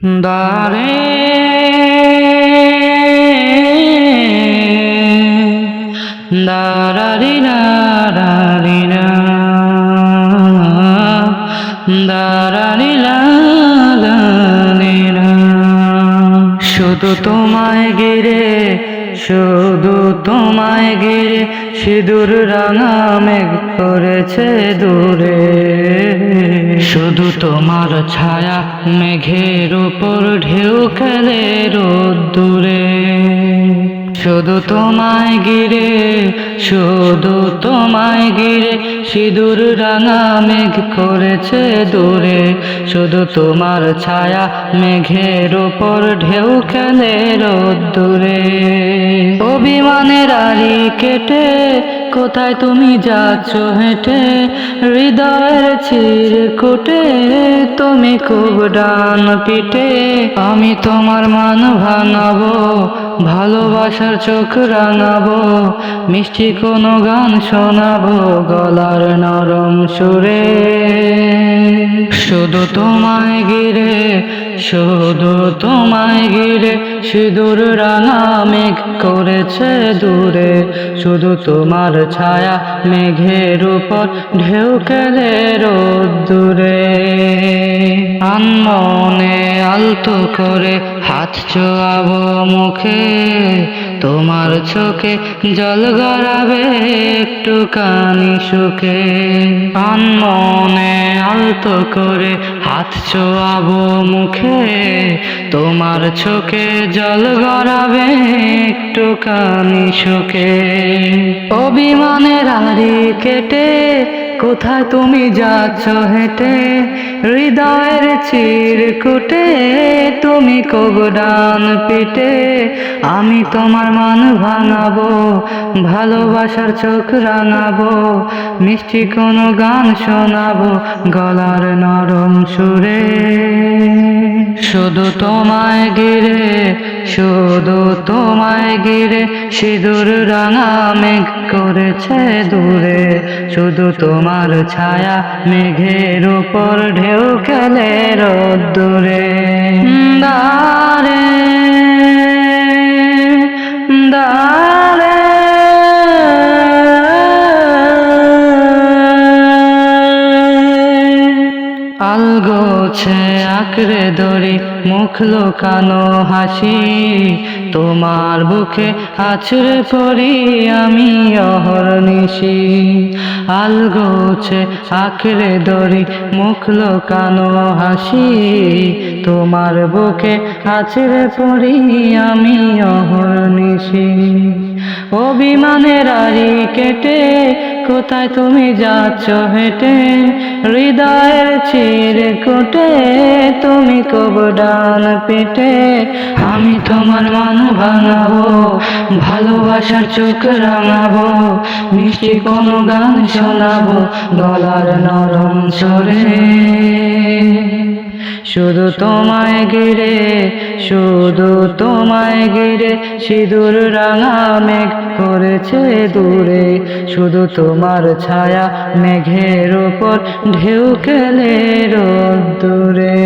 দারে দারারি দারারি দারারি শুধু তোমায় গিরে শুধু তোমায় গিরে সিঁদুর রাঙা মেঘ করেছে দূরে। শুধু তোমার ছায়া মেঘের উপর ঢেউ খেলে রোদ্দুরে শুধু তোমায় গিরে শুধু তোমায় গিরে সিঁদুর রাঙা মেঘ করেছে দূরে। শুধু তোমার ছায়া মেঘের উপর ঢেউ খেলে রোদ্দুরে অভিমানের আড়ি কেটে কোথায় তুমি যাচ্ছ হেঁটে? হৃদয়ের ছির কোটে তুমি খুব ডান পিঠে। আমি তোমার মান ভাঙাবো, ভালোবাসার চোখ রাঙাবো, মিষ্টি কোনো গান শোনাবো গলার নরম সুরে। শুধু তোমায় গিরে শুধু তোমায় গিরে সিঁদুর রাঙা মেঘ করেছে দূরে। শুধু তোমার ছায়া মেঘের উপর ঢেউ খেলে রোদ্দুরে আনমনে আলতো করে হাত চোয়াবো মুখে, তোমার চোখে জল গড়াবে একটু কানি সুখে আনমনে আলতো করে হাত চোয়াবো মুখে। তোমার চোখে জল গড়াবে একটু কানি শোকে। অভিমানের আড়ি কেটে কোথায় তুমি যাচ্ছ হেঁটে? হৃদয়ের চির কুটে তুমি কবডান পিটে আমি তোমার মান ভাঙাবো, ভালোবাসার চোখ রাঙাবো, মিষ্টি কোনো গান শোনাবো, গলার নরম সুরে। শুধু তোমায় গিরে শুধু তোমায় গিরে সিঁদুর রাঙা মেঘ করেছে দূরে। শুধু তোমার ছায়া, মেঘের উপর ঢেউ খেলে আলগোছে আঁকড়ে ধরি, মুখ লোকানো হাসি। তোমার বুকে আছড়ে পড়ি আমি অহর্নিশি। আলগোছে আঁকড়ে ধরি, মুখ লোকানো হাসি। তোমার বুকে আছড়ে পড়ি আমি অহর্নিশি। অভিমানের আড়ি কেটে, কোথায় তুমি যাচ্ছ হেঁটে? হৃদয়ের চির কোটে, তুমি কবডান পেটে আমি তোমার মান ভাঙাবো ভালোবাসার চোখ রাঙাবো, মিষ্টি কোনো গান শোনাবো, গলার নরম সরে শুধু তোমায় গিরে শুধু তোমায় গিরে সিঁদুর রাঙা মেঘ করেছে দূরে। শুধু তোমার ছায়া মেঘের ওপর ঢেউ খেলে রোদ্দুরে